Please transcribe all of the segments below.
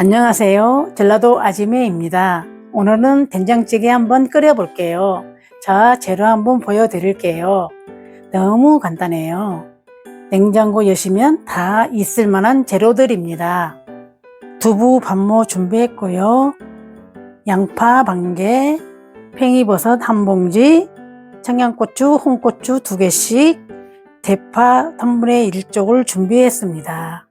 안녕하세요. 전라도 아지매입니다. 오늘은 된장찌개 한번 끓여 볼게요. 자, 재료 한번 보여 드릴게요. 너무 간단해요. 냉장고 여시면 다 있을 만한 재료들입니다. 두부 반모 준비했고요. 양파 반 개, 팽이버섯 한 봉지, 청양고추, 홍고추 두 개씩, 대파 3분의 1쪽을 준비했습니다.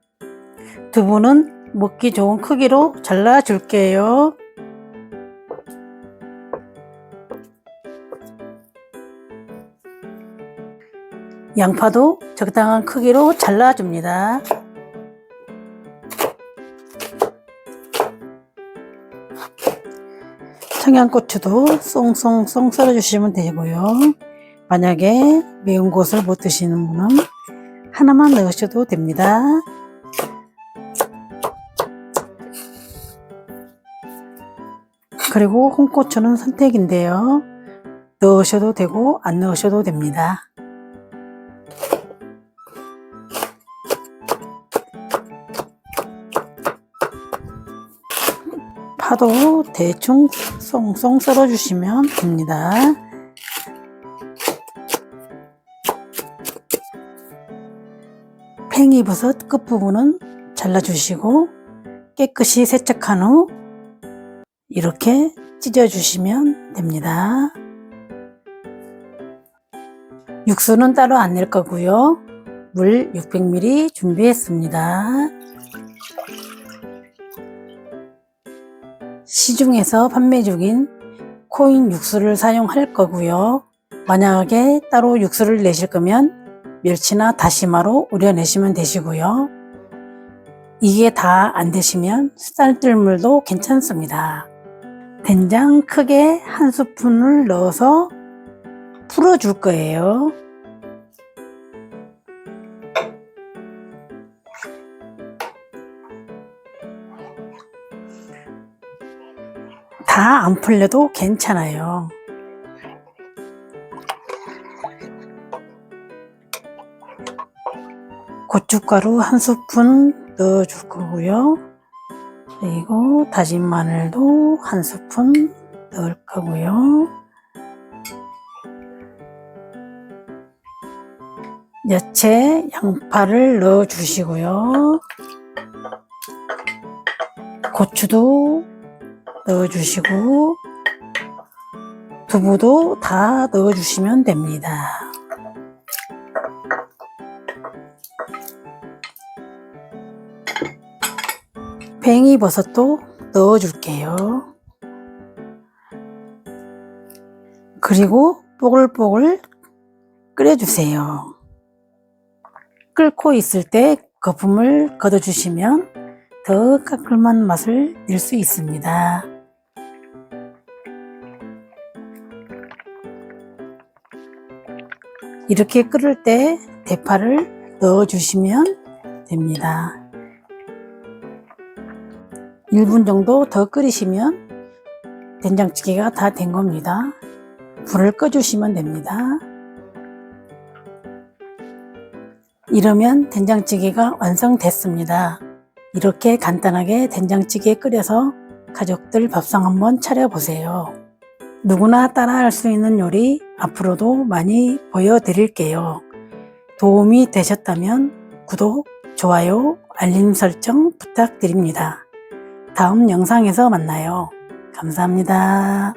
두부는 먹기 좋은 크기로 잘라 줄게요. 양파도 적당한 크기로 잘라 줍니다. 청양고추도 쏭쏭쏭 썰어 주시면 되고요. 만약에 매운 것을 못 드시는 분은 하나만 넣으셔도 됩니다. 그리고 홍고추는 선택인데요. 넣으셔도 되고 안 넣으셔도 됩니다. 파도 대충 쏭쏭 썰어주시면 됩니다. 팽이버섯 끝부분은 잘라주시고 깨끗이 세척한 후 이렇게 찢어주시면 됩니다. 육수는 따로 안 낼 거고요. 물 600ml 준비했습니다. 시중에서 판매 중인 코인 육수를 사용할 거고요. 만약에 따로 육수를 내실 거면 멸치나 다시마로 우려내시면 되시고요. 이게 다 안 되시면 쌀뜨물도 괜찮습니다. 된장 크게 한 스푼을 넣어서 풀어줄 거예요. 다 안 풀려도 괜찮아요. 고춧가루 한 스푼 넣어줄 거고요. 그리고 다진 마늘도 한 스푼 넣을 거고요. 야채, 양파를 넣어 주시고요. 고추도 넣어 주시고, 두부도 다 넣어 주시면 됩니다. 팽이버섯도 넣어 줄게요. 그리고 뽀글뽀글 끓여주세요. 끓고 있을 때 거품을 걷어주시면 더 깔끔한 맛을 낼 수 있습니다. 이렇게 끓을 때 대파를 넣어주시면 됩니다. 1분 정도 더 끓이시면 된장찌개가 다 된 겁니다. 불을 꺼주시면 됩니다. 이러면 된장찌개가 완성됐습니다. 이렇게 간단하게 된장찌개 끓여서 가족들 밥상 한번 차려보세요. 누구나 따라할 수 있는 요리 앞으로도 많이 보여드릴게요. 도움이 되셨다면 구독, 좋아요, 알림 설정 부탁드립니다. 다음 영상에서 만나요. 감사합니다.